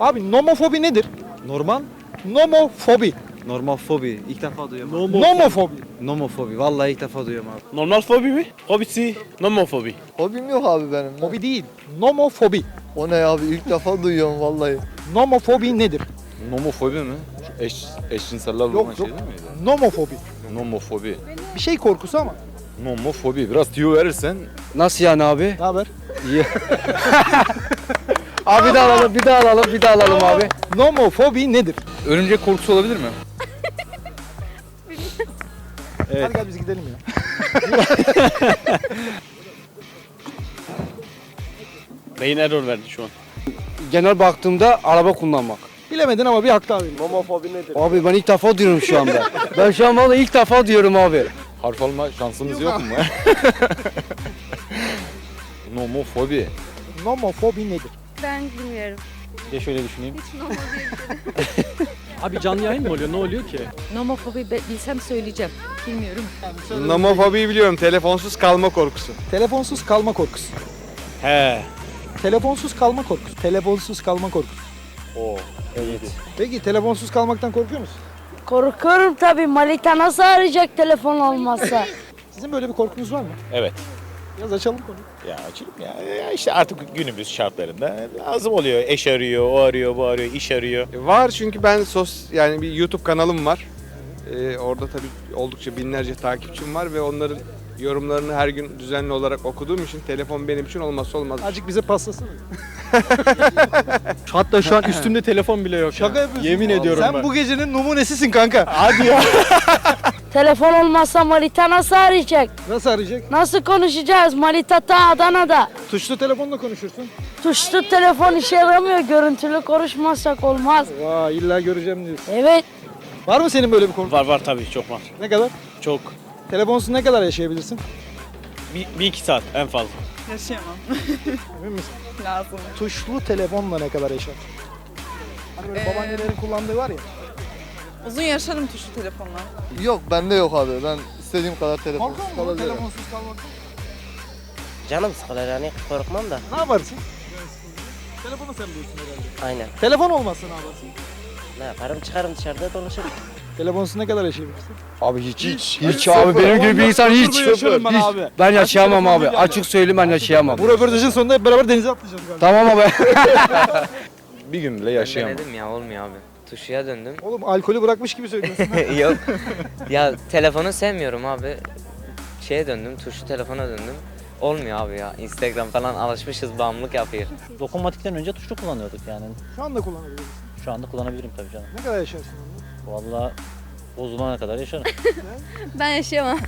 Abi nomofobi nedir? Normal? Nomofobi. Normal fobi. İlk defa duyuyorum. abi. Nomofobi. Nomofobi. Vallahi ilk defa duyuyorum abi. Normal fobi mi? Hobisi nomofobi. Hobim yok abi benim. Fobi değil. Nomofobi. O ne abi ilk defa duyuyorum vallahi. Nomofobi nedir? Nomofobi mi? Şu Eş, eşcinseller olan Yok, şey yok. değil miydi? Nomofobi. Nomofobi. Bir şey korkusu ama. Nomofobi. Biraz tüyo verirsen Nasıl yani abi? Ne haber? Abi bir daha alalım, bir daha alalım, bir daha alalım abi. Nomofobi nedir? Örümcek korkusu olabilir mi? Hadi gel biz gidelim ya. Beyin error verdi şu an. Genel baktığımda araba kullanmak. Bilemedin ama bir hak daha vereyim. Nomofobi nedir? Abi ben ilk defa diyorum şu anda. ben şu an vallahi ilk defa diyorum abi. harf alma şansınız yok mu? Nomofobi. Nomofobi nedir? Ben bilmiyorum. De şöyle düşüneyim. Hiç normal değil. Abi canlı yayın mı oluyor? Ne oluyor ki? Nomofobi bilsem söyleyeceğim. Bilmiyorum. Nomofobiyi biliyorum. Telefonsuz kalma korkusu. Telefonsuz kalma korkusu. He. Telefonsuz kalma korkusu. Telefonsuz kalma korkusu. O. Peki telefonsuz kalmaktan korkuyor musun? Korkuyorum tabii. Malika nasıl arayacak telefon olmazsa? Sizin böyle bir korkunuz var mı? Evet. Biraz açalım konuyu. Ya açayım ya. ya işte artık günümüz şartlarında lazım oluyor. Eş arıyor, o arıyor, bu arıyor, iş arıyor. Var çünkü ben sos yani bir YouTube kanalım var. Ee, orada tabii oldukça binlerce takipçim var ve onların yorumlarını her gün düzenli olarak okuduğum için telefon benim için olmazsa olmaz. Azıcık bize paslasana. Hatta şu an üstümde telefon bile yok. Şaka ya. yapıyorsun. Yemin ediyorum Sen ben. bu gecenin numunesisin kanka. Hadi ya. telefon olmazsa Malita nasıl arayacak? Nasıl arayacak? Nasıl konuşacağız? Malita ta Adana'da. Tuşlu telefonla konuşursun. Tuşlu telefon işe yaramıyor. Görüntülü konuşmazsak olmaz. Vay illa göreceğim diyorsun. Evet. Var mı senin böyle bir korkun? Var var tabii çok var. Ne kadar? Çok. Telefonsuz ne kadar yaşayabilirsin? Bir, bir iki saat en fazla. Yaşayamam. Emin misin? Lazım. Tuşlu telefonla ne kadar yaşar? Hani böyle Ee, babaannelerin kullandığı var ya. Uzun yaşarım tuşlu telefonla. Yok bende yok abi. Ben istediğim kadar telefonsuz Korkuyor musun kalabilirim. telefonsuz kalmak? Canım sıkılır yani korkmam da. Ne yaparsın? Telefonu sen biliyorsun herhalde. Aynen. Telefon olmazsa ne yaparsın? Ne yaparım çıkarım dışarıda dolaşırım. Telefonsuz ne kadar yaşayabilirsin? Abi hiç hiç hiç abi benim gibi bir insan hiç. ben hiç. abi. Ben yaşayamam abi. Açık söyleyeyim ben yaşayamam. Bu röportajın sonunda hep beraber denize atlayacağız galiba. Tamam abi. Bir gün bile yaşayamam. Denedim ya olmuyor abi. Tuşuya döndüm. Oğlum alkolü bırakmış gibi söylüyorsun. Yok. ya telefonu sevmiyorum abi. Şeye döndüm tuşlu telefona döndüm. Olmuyor abi ya. Instagram falan alışmışız bağımlılık yapıyor. Dokunmatikten önce tuşlu kullanıyorduk yani. Şu anda kullanabiliyorsun. Şu anda kullanabilirim tabii canım. Ne kadar yaşarsın onu? Vallahi bozulana kadar yaşarım. Ben yaşayamam.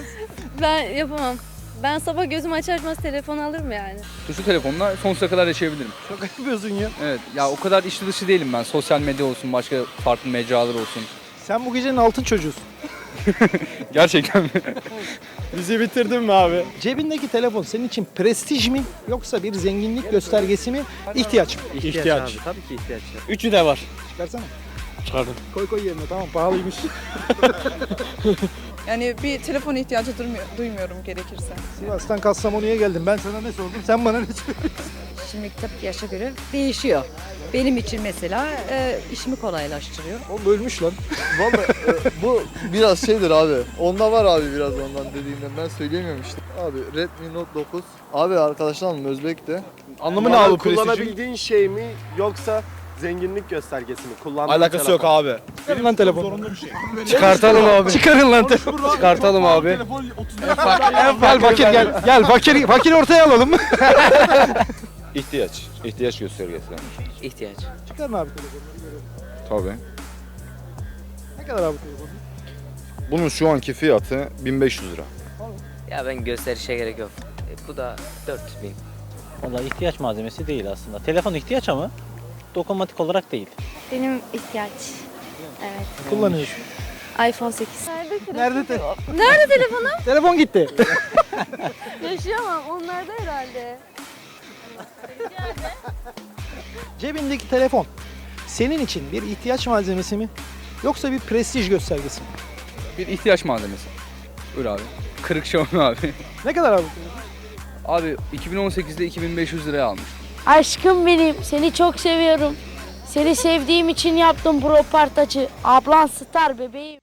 ben yapamam. Ben sabah gözümü açar açmaz telefon alırım yani. Tuşlu telefonla sonsuza kadar yaşayabilirim. Şaka yapıyorsun ya. Evet. Ya o kadar içli dışı değilim ben. Sosyal medya olsun, başka farklı mecralar olsun. Sen bu gecenin altın çocuğusun. Gerçekten mi? Bizi bitirdin mi abi? Cebindeki telefon senin için prestij mi yoksa bir zenginlik göstergesi mi? ihtiyaç mı? İhtiyaç. abi, tabii ki ihtiyaç. ya. Üçü de var. Çıkarsana. Çıkardım. Koy koy yerine tamam pahalıymış. Yani bir telefon ihtiyacı durmuyor- duymuyorum gerekirse. Sivas'tan Kastamonu'ya geldim. Ben sana ne sordum? Sen bana ne söylüyorsun? Şimdi tabii yaşa göre değişiyor. Benim için mesela e, işimi kolaylaştırıyor. Oğlum ölmüş lan. Vallahi e, bu biraz şeydir abi. Onda var abi biraz ondan dediğimden. Ben söyleyemiyorum işte. Abi Redmi Note 9. Abi arkadaşlar Özbek'te. Anlamı ne abi prestijin? Kullanabildiğin şey mi yoksa zenginlik göstergesi mi? Kullandığın Alakası yok telefon. abi. Çıkarın lan telefonu. Çıkartalım abi. Çıkarın lan telefonu. Çıkartalım abi. gel Bakir gel. Gel Bakir, Bakir ortaya alalım. İhtiyaç. İhtiyaç göstergesi. İhtiyaç. Çıkarın abi telefonu. Tabii. Ne kadar abi telefon? Bunun şu anki fiyatı 1500 lira. Ya ben gösterişe gerek yok. E, bu da 4000. Vallahi ihtiyaç malzemesi değil aslında. Telefon ihtiyaç ama dokunmatik olarak değil. Benim ihtiyaç. Evet. Kullanıyorsun. iPhone 8. Nerede telefon? Nerede te- Nerede telefonum? telefon gitti. Yaşayamam. Onlarda herhalde. Cebindeki telefon senin için bir ihtiyaç malzemesi mi yoksa bir prestij göstergesi mi? Bir ihtiyaç malzemesi. Öyle abi. Kırık an abi. Ne kadar abi? Abi 2018'de 2500 liraya almış. Aşkım benim. Seni çok seviyorum. Seni sevdiğim için yaptım bu röportajı. Ablan star bebeğim.